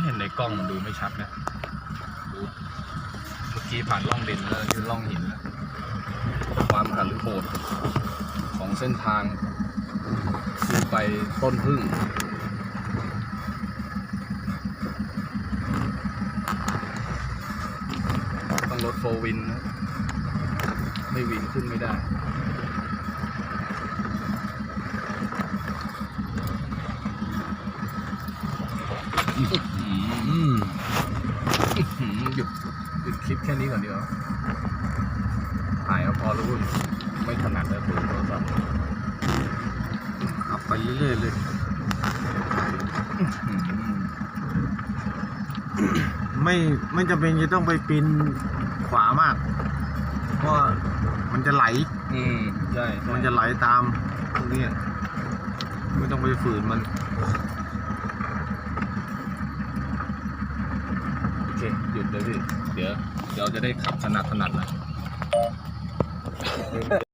เห็นในกล้องมันดูไม่ชัดนะดูเมื่อกี้ผ่านร่องดินแล้วนี่ร่องหินแล้วความหันโหดของเส้นทางคือไปต้นพึ่งต้องรถโฟวินนะ ไม่วินขึ้นไม่ได้ อื้อ หืออื้อหือหยุดหยุดคลิปแค่นี้ก่อนดีกว่าถ่ายเอาพอแล้วคุณไม่ถนัดแล้วถือโทรศัพท์ขับไปเรื่อยๆเลยอื้อหือไม่ไม่จำเป็นจะต้องไปปีนขวามากเพราะมันจะไหล อืมใช่ใช่มันจะไหลตามพวกเนี้ยไม่ต้องไปฝืนมัน โอ เคหยุดเลยพี่ เดี๋ยวเดี๋ยวจะได้ขับถนัดถนัดนะ